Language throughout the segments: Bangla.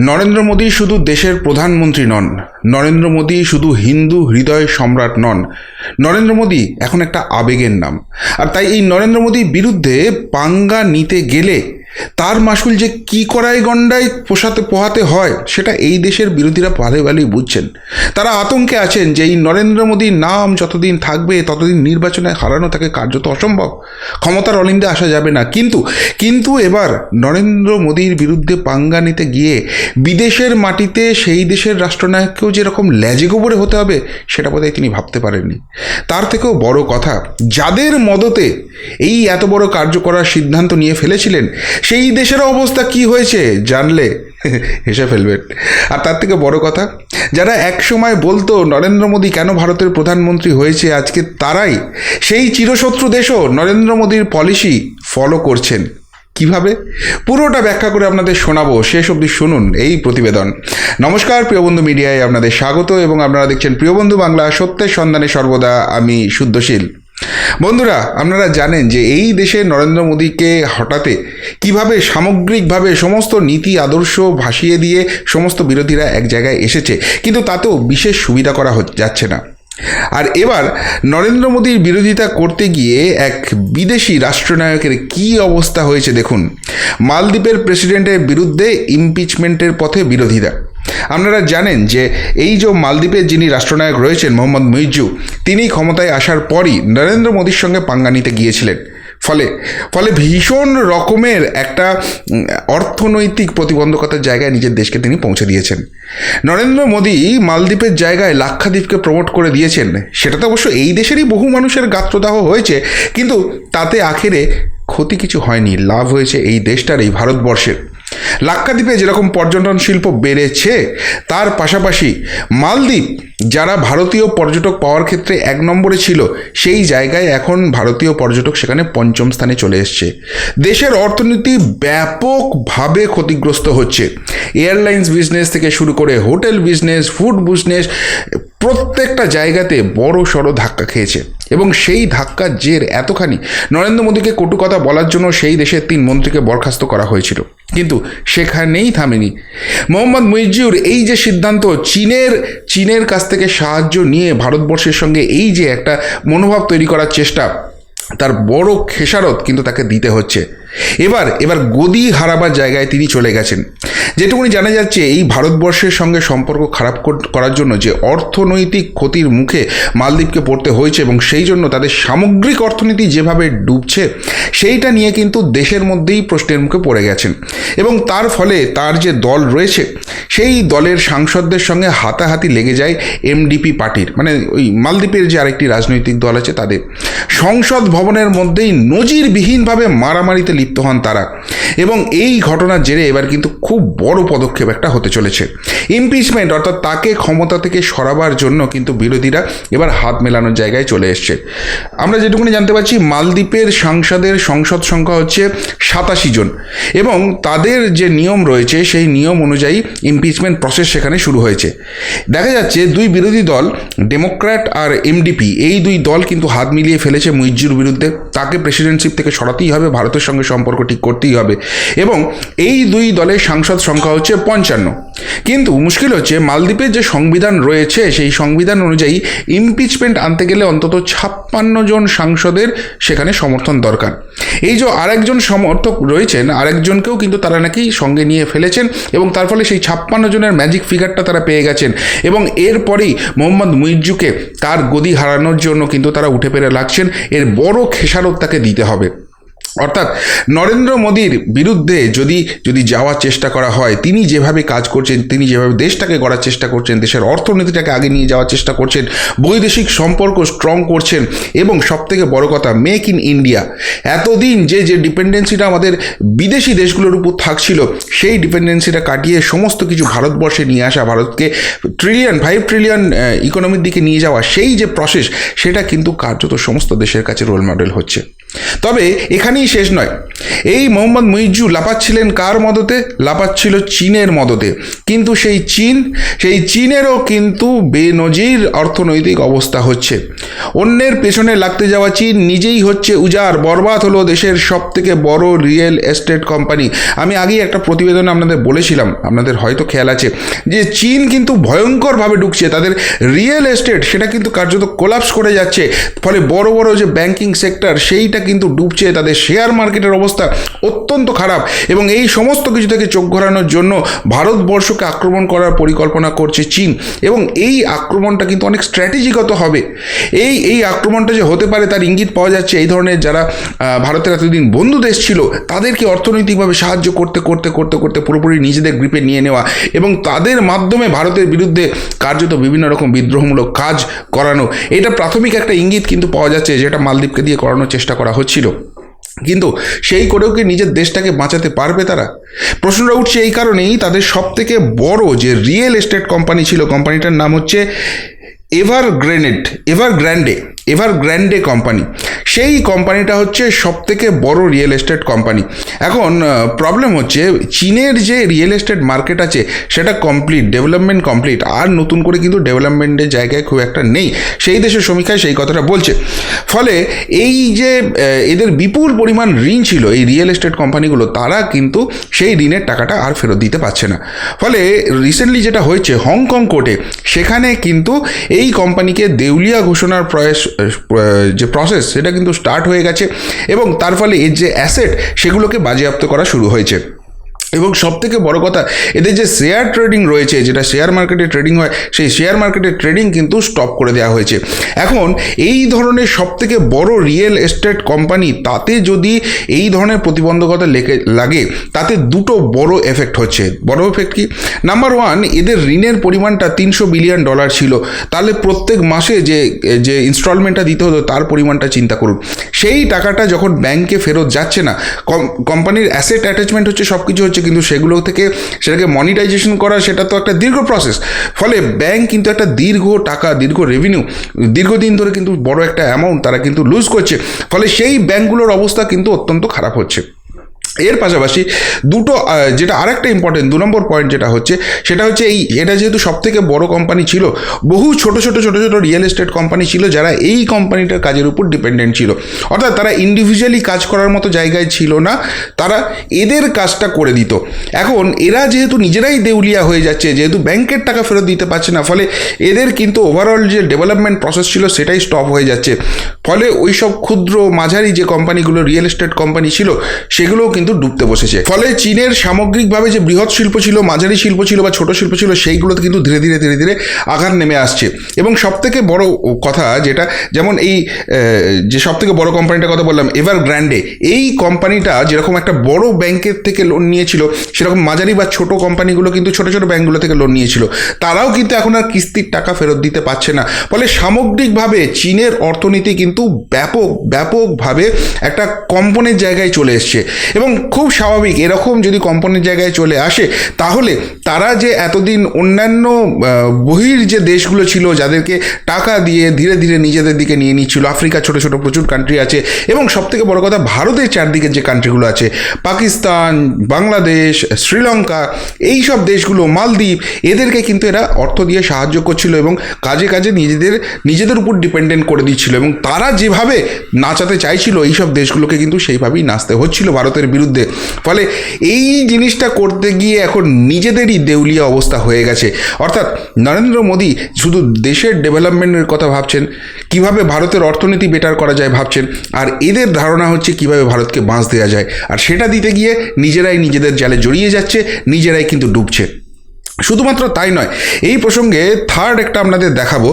নরেন্দ্র মোদী শুধু দেশের প্রধানমন্ত্রী নন, নরেন্দ্র মোদী শুধু হিন্দু হৃদয় সম্রাট নন। নরেন্দ্র মোদী এখন একটা আবেগের নাম। আর তাই এই নরেন্দ্র মোদীর বিরুদ্ধে পাঙ্গা নিতে গেলে তার মাসুল যে কি করায় গণ্ডায় পোষাতে পোহাতে হয়, সেটা এই দেশের বিরোধীরা ভালো ভালোই বুঝছেন। তারা আতঙ্কে আছেন যে এই নরেন্দ্র মোদীর নাম যতদিন থাকবে, ততদিন নির্বাচনে হারানো তাকে কার্যত অসম্ভব। ক্ষমতার অলিন্দে আসা যাবে না। কিন্তু কিন্তু এবার নরেন্দ্র মোদীর বিরুদ্ধে পাঙ্গা নিতে গিয়ে বিদেশের মাটিতে সেই দেশের রাষ্ট্রনায়ককেও যেরকম ল্যাজে গোবরে হতে হবে, সেটা বোধহয় তিনি ভাবতে পারেননি। তার থেকেও বড় কথা, যাদের মদতে এই এত বড় কার্য করার সিদ্ধান্ত নিয়ে ফেলেছিলেন সেই দেশের অবস্থা কি হয়েছে জানলে? হেসে ফেলবেন আর তার থেকে বড় কথা, যারা একসময় বলতো নরেন্দ্র মোদী কেন ভারতের প্রধানমন্ত্রী হয়েছে, আজকে তারাই সেই চিরশত্রু দেশও নরেন্দ্র মোদীর পলিসি ফলো করছেন। কীভাবে? পুরোটা ব্যাখ্যা করে আপনাদের শোনাবো। শেষ অবধি শুনুন এই প্রতিবেদন। নমস্কার প্রিয়বন্ধু মিডিয়ায় আপনাদের স্বাগত এবং আপনারা দেখছেন প্রিয়বন্ধু বাংলা সত্যের সন্ধানে সর্বদা আমি শুদ্ধশীল। বন্ধুরা, আপনারা জানেন যে এই দেশে নরেন্দ্র মোদীকে হঠাতে কীভাবে সামগ্রিকভাবে সমস্ত নীতি, আদর্শ ভাসিয়ে দিয়ে সমস্ত বিরোধীরা এক জায়গায় এসেছে, কিন্তু তাতেও বিশেষ সুবিধা করা যাচ্ছে না। আর এবার নরেন্দ্র মোদীর বিরোধিতা করতে গিয়ে এক বিদেশি রাষ্ট্রনায়কের কী অবস্থা হয়েছে দেখুন। মালদ্বীপের প্রেসিডেন্টের বিরুদ্ধে ইমপিচমেন্টের পথে বিরোধীরা। আপনারা জানেন যে এই যে মালদ্বীপের যিনি রাষ্ট্রনায়ক রয়েছেন মোহাম্মদ মুইজু তিনি ক্ষমতায় আসার পরই নরেন্দ্র মোদীর সঙ্গে পাঙ্গা নিতে গিয়েছিলেন। ফলে ফলে ভীষণ রকমের একটা অর্থনৈতিক প্রতিবন্ধকতার জায়গায় নিজের দেশকে তিনি পৌঁছে দিয়েছেন। নরেন্দ্র মোদী মালদ্বীপের জায়গায় লাক্ষাদ্বীপকে প্রমোট করে দিয়েছেন। সেটা তো অবশ্য এই দেশেরই বহু মানুষের গাত্রদাহ হয়েছে, কিন্তু তাতে আখেরে ক্ষতি কিছু হয়নি, লাভ হয়েছে এই দেশটার, এই ভারতবর্ষের। লাক্ষাদ্বীপে যেরকম পর্যটন শিল্প বেড়েছে, তার পাশাপাশি মালদ্বীপ, যারা ভারতীয় পর্যটক পাওয়ার ক্ষেত্রে এক নম্বরে ছিল, সেই জায়গায় এখন ভারতীয় পর্যটক সেখানে পঞ্চম স্থানে চলে এসছে। দেশের অর্থনীতি ব্যাপকভাবে ক্ষতিগ্রস্ত হচ্ছে। এয়ারলাইন্স বিজনেস থেকে শুরু করে হোটেল বিজনেস, ফুড বিজনেস প্রত্যেকটা জায়গাতে বড় সড়ো ধাক্কা খেয়েছে। এবং সেই ধাক্কার জের এতখানি, নরেন্দ্র মোদীকে কটু কথা বলার জন্য সেই দেশের তিন মন্ত্রীকে বরখাস্ত করা হয়েছিল। কিন্তু সেখানেই থামেনি। মোহাম্মদ মুইজিউর এই যে সিদ্ধান্ত, চীনের চীনের কাছ থেকে সাহায্য নিয়ে ভারতবর্ষের সঙ্গে এই যে একটা মনোভাব তৈরি করার চেষ্টা, তার বড় খেসারত কিন্তু তাকে দিতে হচ্ছে। এবার এবার গদি হারাবার জায়গায় তিনি চলে গেছেন। যেটুকুনি জানা যাচ্ছে, এই ভারতবর্ষের সঙ্গে সম্পর্ক খারাপ করার জন্য যে অর্থনৈতিক ক্ষতির মুখে মালদ্বীপকে পড়তে হয়েছে এবং সেই জন্য তাদের সামগ্রিক অর্থনীতি যেভাবে ডুবছে সেইটা নিয়ে কিন্তু দেশের মধ্যেই প্রশ্নের মুখে পড়ে গেছেন। এবং তার ফলে তার যে দল রয়েছে, সেই দলের সাংসদদের সঙ্গে হাতাহাতি লেগে যায় এমডিপি পার্টির মানে ওই মালদ্বীপের যে আরেকটি রাজনৈতিক দল আছে তাদের। সংসদ ভবনের মধ্যেই নজিরবিহীনভাবে মারামারিতে লিপ্ত হন তারা। এবং এই ঘটনার জেরে এবার কিন্তু খুব বড় পদক্ষেপ একটা হতে চলেছে। ইমপিচমেন্ট, অর্থাৎ তাকে ক্ষমতা থেকে সরাবার জন্য কিন্তু বিরোধীরা এবার হাত মেলানোর জায়গায় চলে এসছে। আমরা যেটুকুনি জানতে পারছি, মালদ্বীপের সাংসদের সংসদ সংখ্যা হচ্ছে সাতাশি জন। এবং তাদের যে নিয়ম রয়েছে, সেই নিয়ম অনুযায়ী ইমপিচমেন্ট প্রসেস সেখানে শুরু হয়েছে। দেখা যাচ্ছে দুই বিরোধী দল ডেমোক্র্যাট আর এমডিপি এই দুই দল কিন্তু হাত মিলিয়ে ফেলেছে মুইজ্জুর বিরুদ্ধে। তাকে প্রেসিডেন্টশিপ থেকে সরাতেই হবে, ভারতের সঙ্গে সম্পর্ক ঠিক করতেই হবে। এবং এই দুই দলের সাংসদ সংখ্যা হচ্ছে পঞ্চান্ন। কিন্তু মুশকিল হচ্ছে, মালদ্বীপের যে সংবিধান রয়েছে, সেই সংবিধান অনুযায়ী ইমপিচমেন্ট আনতে গেলে অন্তত ছাপ্পান্ন জন সাংসদের সেখানে সমর্থন দরকার। এই যে আরেকজন সমর্থক রয়েছেন, আরেকজনকেও কিন্তু তারা নাকি সঙ্গে নিয়ে ফেলেছেন এবং তার ফলে সেই ছাপ্পান্ন জনের ম্যাজিক ফিগারটা তারা পেয়ে গেছেন। এবং এরপরেই মোহাম্মদ মুইজ্জুকে তার গদি হারানোর জন্য কিন্তু তারা উঠে পেরে লাগছেন। এর বড় খেসারত তাকে দিতে হবে। অর্থাৎ নরেন্দ্র মোদীর বিরুদ্ধে যদি যদি যাওয়ার চেষ্টা করা হয়, তিনি যেভাবে কাজ করছেন, তিনি যেভাবে দেশটাকে গড়ার চেষ্টা করছেন, দেশের অর্থনীতিটাকে আগে নিয়ে যাওয়ার চেষ্টা করছেন, বৈদেশিক সম্পর্ক স্ট্রং করছেন, এবং সবথেকে বড় কথা মেক ইন ইন্ডিয়া এতদিন যে যে ডিপেন্ডেন্সিটা আমাদের বিদেশি দেশগুলোর উপর থাকছিল, সেই ডিপেন্ডেন্সিটা কাটিয়ে সমস্ত কিছু ভারতবর্ষে নিয়ে আসা, ভারতকে ট্রিলিয়ন ফাইভ ট্রিলিয়ন ইকোনমির দিকে নিয়ে যাওয়া, সেই যে প্রসেস সেটা কিন্তু কার্যত সমস্ত দেশের কাছে রোল মডেল হচ্ছে। তবে এখানেই শেষ নয়। এই মোহাম্মদ মুইজ্জু লাপাচ্ছিলেন কার মদতে? লাপাচ্ছিল চীনের মদতে। কিন্তু সেই চীন, সেই চীনেরও কিন্তু বেনজির অর্থনৈতিক অবস্থা হচ্ছে। অন্যের পেছনে লাগতে যাওয়া চীন নিজেই হচ্ছে উজাড়, বরবাদ হলো দেশের সব থেকে বড় রিয়েল এস্টেট কোম্পানি। আমি আগেই একটা প্রতিবেদনে আপনাদের বলেছিলাম, আপনাদের হয়তো খেয়াল আছে, যে চীন কিন্তু ভয়ঙ্করভাবে ঢুকছে। তাদের রিয়েল এস্টেট, সেটা কিন্তু কার্যত কোলাপস করে যাচ্ছে। ফলে বড় বড় যে ব্যাংকিং সেক্টর সেইটা কিন্তু ডুবছে, তাদের শেয়ার মার্কেটের অবস্থা অত্যন্ত খারাপ এবং এই সমস্ত কিছু থেকে চোখ ঘোরানোর জন্য ভারতবর্ষকে আক্রমণ করার পরিকল্পনা করছে চীন এবং এই আক্রমণটা কিন্তু অনেক স্ট্র্যাটেজিগত হবে। এই এই আক্রমণটা যে হতে পারে তার ইঙ্গিত পাওয়া যাচ্ছে এই ধরনের যারা ভারতের এতদিন বন্ধু দেশ ছিল, তাদেরকে অর্থনৈতিকভাবে সাহায্য করতে করতে করতে করতে পুরোপুরি নিজেদের গ্রিপে নিয়ে নেওয়া এবং তাদের মাধ্যমে ভারতের বিরুদ্ধে কার্যত বিভিন্ন রকম বিদ্রোহমূলক কাজ করানো, এটা প্রাথমিক একটা ইঙ্গিত কিন্তু পাওয়া যাচ্ছে, যেটা মালদ্বীপকে দিয়ে করানোর চেষ্টা করা হচ্ছিল। কিন্তু সেই করেও কি নিজের দেশটাকে বাঁচাতে পারবে তারা? প্রশ্নটা উঠছে এই কারণেই তাদের সবথেকে বড় যে রিয়েল এস্টেট কোম্পানি ছিল কোম্পানিটার নাম হচ্ছে Evergrande Evergrande Evergrande company. সেই কোম্পানিটা হচ্ছে সব থেকে বড় রিয়েল এস্টেট কোম্পানি। এখন প্রবলেম হচ্ছে চীনের যে রিয়েল এস্টেট মার্কেট আছে, সেটা কমপ্লিট ডেভেলপমেন্ট কমপ্লিট আর নতুন করে কিন্তু ডেভেলপমেন্টের জায়গায় খুব একটা নেই। সেই দেশের সমীক্ষায় সেই কথাটা বলছে। ফলে এই যে এদের বিপুল পরিমাণ ঋণ ছিল এই রিয়েল এস্টেট কোম্পানিগুলো, তারা কিন্তু সেই ঋণের টাকাটা আর ফেরত দিতে পারছে না। ফলে রিসেন্টলি যেটা হয়েছে হংকং কোর্টে সেখানে কিন্তু এই কোম্পানিকে দেউলিয়া ঘোষণার প্রয়াস যে প্রসেস সেটা কিন্তু স্টার্ট হয়ে গেছে এবং তার ফলে এর যে অ্যাসেট সেগুলোকে বাজেয়াপ্ত করা শুরু হয়েছে। এবং সব থেকে বড় কথা, এদের যে শেয়ার ট্রেডিং রয়েছে, যেটা শেয়ার মার্কেটে ট্রেডিং হয়, সেই শেয়ার মার্কেটে ট্রেডিং কিন্তু স্টপ করে দেওয়া হয়েছে। এখন, এই ধরনের সব থেকে বড় রিয়েল এস্টেট কোম্পানি তাতে যদি এই ধরনের প্রতিবন্ধকতা লেগে লাগে, তাতে দুটো বড় এফেক্ট হচ্ছে। বড় এফেক্ট কি? নাম্বার ওয়ান এদের ঋণের পরিমাণটা তিনশো বিলিয়ন ডলার ছিল। তাহলে প্রত্যেক মাসে যে যে ইনস্টলমেন্টটা দিতে হতো, তার পরিমাণটা চিন্তা করুন। সেই টাকাটা যখন ব্যাংকে ফেরত যাচ্ছে না কম- কোম্পানির অ্যাসেট অ্যাটাচমেন্ট হচ্ছে সব কিছু হচ্ছে কিন্তু সেগুলো থেকে সেটাকে মনিটাইজেশন করা সেটা তো একটা দীর্ঘ প্রসেস ফলে ব্যাংক কিন্তু একটা দীর্ঘ টাকা, দীর্ঘ রেভিনিউ দীর্ঘদিন ধরে কিন্তু বড় একটা অ্যামাউন্ট তারা কিন্তু লুজ করছে। ফলে সেই ব্যাংকগুলোর অবস্থা কিন্তু অত্যন্ত খারাপ হচ্ছে। এর পাশাপাশি দুটো যেটা আরেকটা ইম্পর্টেন্ট দু নম্বর পয়েন্ট যেটা হচ্ছে, সেটা হচ্ছে এই, এটা যেহেতু সব থেকে বড় কোম্পানি ছিল, বহু ছোট ছোট ছোট ছোট রিয়েল এস্টেট কোম্পানি ছিল যারা এই কোম্পানিটার কাজের উপর ডিপেন্ডেন্ট ছিল। অর্থাৎ তারা ইন্ডিভিজুয়ালি কাজ করার মতো জায়গায় ছিল না, তারা এদের কাজটা করে দিত। এখন এরা যেহেতু নিজেরাই দেউলিয়া হয়ে যাচ্ছে, যেহেতু ব্যাংকের টাকা ফেরত দিতে পারছে না, ফলে এদের কিন্তু ওভারঅল যে ডেভেলপমেন্ট প্রসেস ছিল সেটাই স্টপ হয়ে যাচ্ছে। ফলে ওই সব ক্ষুদ্র মাঝারি যে কোম্পানিগুলো রিয়েল এস্টেট কোম্পানি ছিল, সেগুলোও কিন্তু ডুবতে বসেছে। ফলে চীনের সামগ্রিকভাবে যে বৃহৎ শিল্প ছিল, মাঝারি শিল্প ছিল বা ছোট শিল্প ছিল, সেইগুলোতে কিন্তু ধীরে ধীরে ধীরে ধীরে আঘাত নেমে আসছে। এবং সব থেকে বড় কথা যেটা, যেমন এই যে সব থেকে বড় কোম্পানিটার কথা বললাম এভার গ্র্যান্ডে এই কোম্পানিটা যেরকম একটা বড় ব্যাংকের থেকে লোন নিয়েছিল, সেরকম মাঝারি বা ছোট কোম্পানিগুলো কিন্তু ছোট ছোট ব্যাংকগুলো থেকে লোন নিয়েছিল। তারাও কিন্তু এখন আর কিস্তির টাকা ফেরত দিতে পারছে না। ফলে সামগ্রিকভাবে চীনের অর্থনীতি কিন্তু ব্যাপক, ব্যাপকভাবে একটা কম্পনের জায়গায় চলে এসছে। এবং খুব স্বাভাবিক। এরকম যদি কম্পনের জায়গায় চলে আসে, তাহলে তারা যে এতদিন অন্যান্য বহির যে দেশগুলো ছিল, যাদেরকে টাকা দিয়ে ধীরে ধীরে নিজেদের দিকে নিয়ে নিচ্ছিল, আফ্রিকা ছোট ছোট প্রচুর কান্ট্রি আছে, এবং সবথেকে বড় কথা ভারতের চারদিকের যে কান্ট্রিগুলো আছে, পাকিস্তান, বাংলাদেশ, শ্রীলঙ্কা, এই সব দেশগুলো, মালদ্বীপ, এদেরকে কিন্তু এরা অর্থ দিয়ে সাহায্য করছিল এবং কাজে কাজে নিজেদের নিজেদের উপর ডিপেন্ডেন্ট করে দিচ্ছিল এবং তারা যেভাবে নাচাতে চাইছিল, এই সব দেশগুলোকে কিন্তু সেইভাবেই নাচতে হচ্ছিল ভারতের বিরুদ্ধে। ফলে এই জিনিসটা করতে গিয়ে এখন নিজেদেরই দেউলিয়া অবস্থা হয়ে গেছে। অর্থাৎ নরেন্দ্র মোদী শুধু দেশের ডেভেলপমেন্টের কথা ভাবছেন, কীভাবে ভারতের অর্থনীতি বেটার করা যায় ভাবছেন, আর এদের ধারণা হচ্ছে কীভাবে ভারতকে বাঁচ দেওয়া যায়। আর সেটা দিতে গিয়ে নিজেরাই নিজেদের জালে জড়িয়ে যাচ্ছে, নিজেরাই কিন্তু ডুবছে। শুধুমাত্র তাই নয়, এই প্রসঙ্গে থার্ড একটা আপনাদের দেখাবো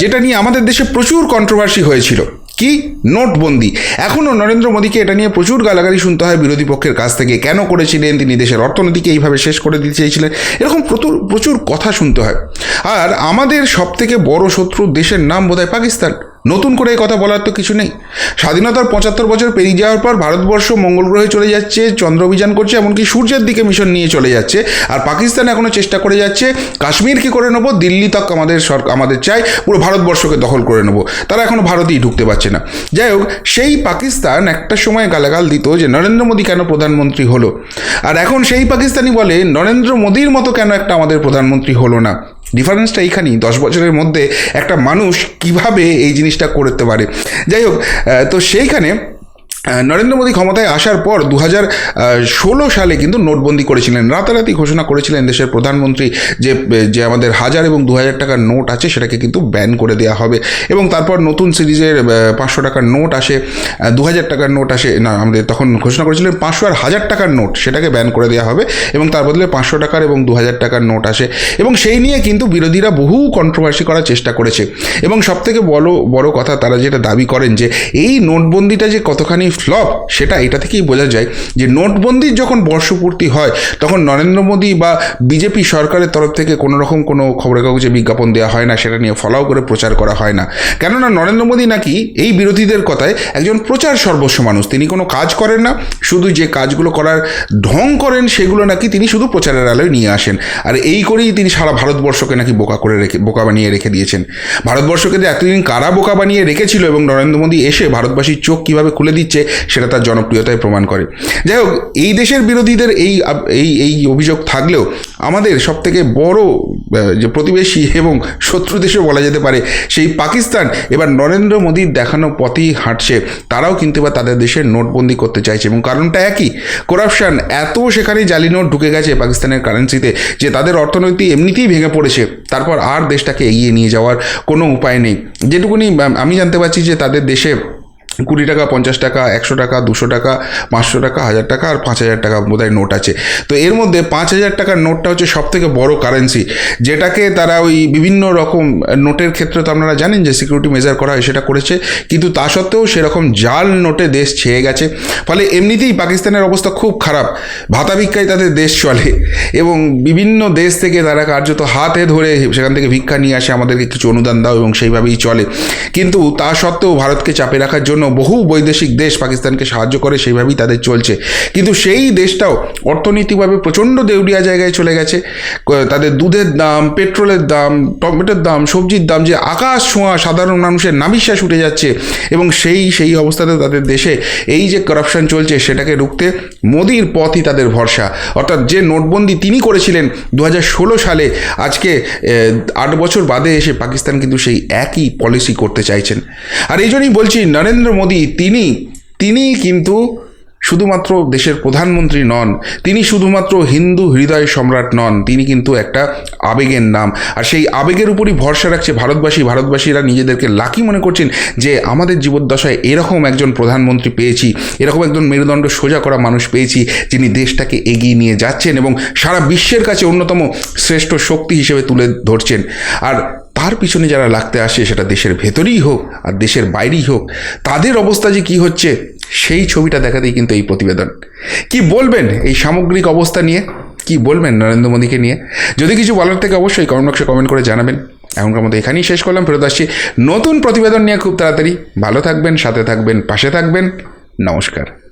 যেটা নিয়ে আমাদের দেশে প্রচুর কন্ট্রোভার্সি হয়েছিল। কি? নোটবন্দি। এখনও নরেন্দ্র মোদীকে এটা নিয়ে প্রচুর গালাগালি শুনতে হয় বিরোধী পক্ষের কাছ থেকে। কেন করেছিলেন? তিনি দেশের অর্থনীতিকে এইভাবে শেষ করে দিতে চেয়েছিলেন এরকম প্রচুর প্রচুর কথা শুনতে হয়। আর আমাদের সবথেকে বড় শত্রু দেশের নাম বোধহয় পাকিস্তান। নতুন করে কথা বলার তো কিছু নেই। স্বাধীনতার পঁচাত্তর বছর পেরিয়ে যাওয়ার পর ভারতবর্ষ মঙ্গল গ্রহে চলে যাচ্ছে, চন্দ্র অভিযান করছে, এমনকি সূর্যের দিকে মিশন নিয়ে চলে যাচ্ছে। আর পাকিস্তান এখনও চেষ্টা করে যাচ্ছে, কাশ্মীর কি করে নেব, দিল্লি তক আমাদের সরকার আমাদের চাই, পুরো ভারতবর্ষকে দখল করে নেব। তারা এখনও ভারতেই ঢুকতে পারছে না। যাই হোক, সেই পাকিস্তান একটা সময় গালাগাল দিত যে নরেন্দ্র মোদী কেন প্রধানমন্ত্রী হলো? আর এখন সেই পাকিস্তানি বলে, নরেন্দ্র মোদীর মতো কেন একটা আমাদের প্রধানমন্ত্রী হলো না? ডিফারেন্সটা এইখানেই, দশ বছরের মধ্যে একটা মানুষ কীভাবে এই জিনিসটা করতে পারে। যাই হোক তো সেইখানে নরেন্দ্র মোদী ক্ষমতায় আসার পর দু ষোলো সালে কিন্তু নোটবন্দি করেছিলেন। রাতারাতি ঘোষণা করেছিলেন দেশের প্রধানমন্ত্রী যে যে আমাদের হাজার এবং দু হাজার টাকার নোট আছে সেটাকে কিন্তু ব্যান করে দেওয়া হবে এবং তারপর নতুন সিরিজের পাঁচশো টাকার নোট আসে দু হাজার টাকার নোট আসে, না, আমাদের তখন ঘোষণা করেছিলেন পাঁচশো আর হাজার টাকার নোট সেটাকে ব্যান করে দেওয়া হবে এবং তার বদলে পাঁচশো টাকার এবং দু হাজার টাকার নোট আসে এবং সেই নিয়ে কিন্তু বিরোধীরা বহু কন্ট্রোভার্সি করার চেষ্টা করেছে। এবং সবথেকে বড় বড় কথা তারা যেটা দাবি করেন যে, এই নোটবন্দিটা যে কতখানি ফ্লপ সেটা এটা থেকেই বোঝা যায় যে নোটবন্দির যখন বর্ষপূর্তি হয়, তখন নরেন্দ্র মোদী বা বিজেপি সরকারের তরফ থেকে কোনো রকম কোনো খবরের কাগজে বিজ্ঞাপন দেওয়া হয় না, সেটা নিয়ে ফলাও করে প্রচার করা হয় না। কেননা নরেন্দ্র মোদী নাকি এই বিরোধীদের কথায় একজন প্রচার সর্বস্ব মানুষ, তিনি কোনো কাজ করেন না, শুধু যে কাজগুলো করার ঢং করেন সেগুলো নাকি তিনি শুধু প্রচারের আলোয় নিয়ে আসেন, আর এই করেই তিনি সারা ভারতবর্ষকে নাকি বোকা করে রেখে, বোকা বানিয়ে রেখে দিয়েছেন। ভারতবর্ষকে যে এতদিন কারা বোকা বানিয়ে রেখেছিল এবং নরেন্দ্র মোদী এসে ভারতবাসীর চোখ কীভাবে খুলে দিচ্ছে সেটা তার জনপ্রিয়তায় প্রমাণ করে। যাই হোক, এই দেশের বিরোধীদের এই এই এই অভিযোগ থাকলেও আমাদের সবথেকে বড় যে প্রতিবেশী এবং শত্রু দেশও বলা যেতে পারে, সেই পাকিস্তান। এবার নরেন্দ্র মোদীর দেখানো পথেই হাঁটছে, তারাও কিন্তু এবার তাদের দেশের নোটবন্দি করতে চাইছে এবং কারণটা একই। করাপশন এত সেখানে জালি নোট ঢুকে গেছে পাকিস্তানের কারেন্সিতে যে তাদের অর্থনীতি এমনিতেই ভেঙে পড়েছে, তারপর আর দেশটাকে এগিয়ে নিয়ে যাওয়ার কোনো উপায় নেই। যেটুকুনি আমি জানতে পারছি যে তাদের দেশে কুড়ি টাকা, পঞ্চাশ টাকা, একশো টাকা, দুশো টাকা, পাঁচশো টাকা, হাজার টাকা আর পাঁচ হাজার টাকা বোধহয় নোট আছে। তো এর মধ্যে পাঁচ হাজার টাকার নোটটা হচ্ছে সব থেকে বড় কারেন্সি যেটাকে তারা ওই বিভিন্ন রকম নোটের ক্ষেত্রে তো আপনারা জানেন যে সিকিউরিটি মেজার করা হয়, সেটা করেছে। কিন্তু তা সত্ত্বেও সেরকম জাল নোটে দেশ ছেয়ে গেছে। ফলে এমনিতেই পাকিস্তানের অবস্থা খুব খারাপ। ভাতা ভিক্ষায় তাদের দেশ চলে এবং বিভিন্ন দেশ থেকে তারা কার্যত হাতে ধরে সেখান থেকে ভিক্ষা নিয়ে আসে। আমাদেরকে কিছু অনুদান দাও এবং সেইভাবেই চলে। কিন্তু তা সত্ত্বেও ভারতকে চাপে রাখার জন্য বহু বৈদেশিক দেশ পাকিস্তানকে সাহায্য করে সেইভাবেই তাদের চলছে। কিন্তু সেই দেশটাও অর্থনৈতিকভাবে প্রচণ্ড দেউলিয়া জায়গায় চলে গেছে। তাদের দুধের দাম, পেট্রোলের দাম, টমেটোর দাম, সবজির দাম যে আকাশ ছোঁয়া সাধারণ মানুষের নাবিশ্বাস উঠে যাচ্ছে এবং সেই সেই অবস্থাতে তাদের দেশে এই যে করাপশন চলছে সেটাকে রুখতে মোদির পথই তাদের ভরসা। অর্থাৎ যে নোটবন্দি তিনি করেছিলেন দু হাজার ষোলো সালে, আজকে আট বছর বাদে এসে পাকিস্তান কিন্তু সেই একই পলিসি করতে চাইছেন। আর এই জন্যই বলছি, নরেন্দ্র মোদী, তিনি তিনি কিন্তু শুধুমাত্র দেশের প্রধানমন্ত্রী নন, তিনি শুধুমাত্র হিন্দু হৃদয় সম্রাট নন, তিনি কিন্তু একটা আবেগের নাম। আর সেই আবেগের উপরই ভরসা রাখছে ভারতবাসী, ভারতবাসীরা নিজেদেরকে লাকি মনে করছেন যে আমাদের জীবদ্দশায় এরকম একজন প্রধানমন্ত্রী পেয়েছি, এরকম একজন মেরুদণ্ড সোজা করা মানুষ পেয়েছি, যিনি দেশটাকে এগিয়ে নিয়ে যাচ্ছেন এবং সারা বিশ্বের কাছে অন্যতম শ্রেষ্ঠ শক্তি হিসেবে তুলে ধরছেন। আর তার পিছনে যারা লাগতে আসে সেটা দেশের ভেতরেই হোক আর দেশের বাইরেই হোক, তাদের অবস্থা যে কী হচ্ছে সেই ছবিটা দেখাতেই কিন্তু এই প্রতিবেদন। কি বলবেন এই সামগ্রিক অবস্থা নিয়ে? কি বলবেন নরেন্দ্র মোদীকে নিয়ে? যদি কিছু বলার থেকে অবশ্যই কমেন্ট বক্সে কমেন্ট করে জানাবেন। এখনকার মতো এখানেই শেষ করলাম, ফেরত আসছি নতুন প্রতিবেদন নিয়ে খুব তাড়াতাড়ি। ভালো থাকবেন, সাথে থাকবেন, পাশে থাকবেন। নমস্কার।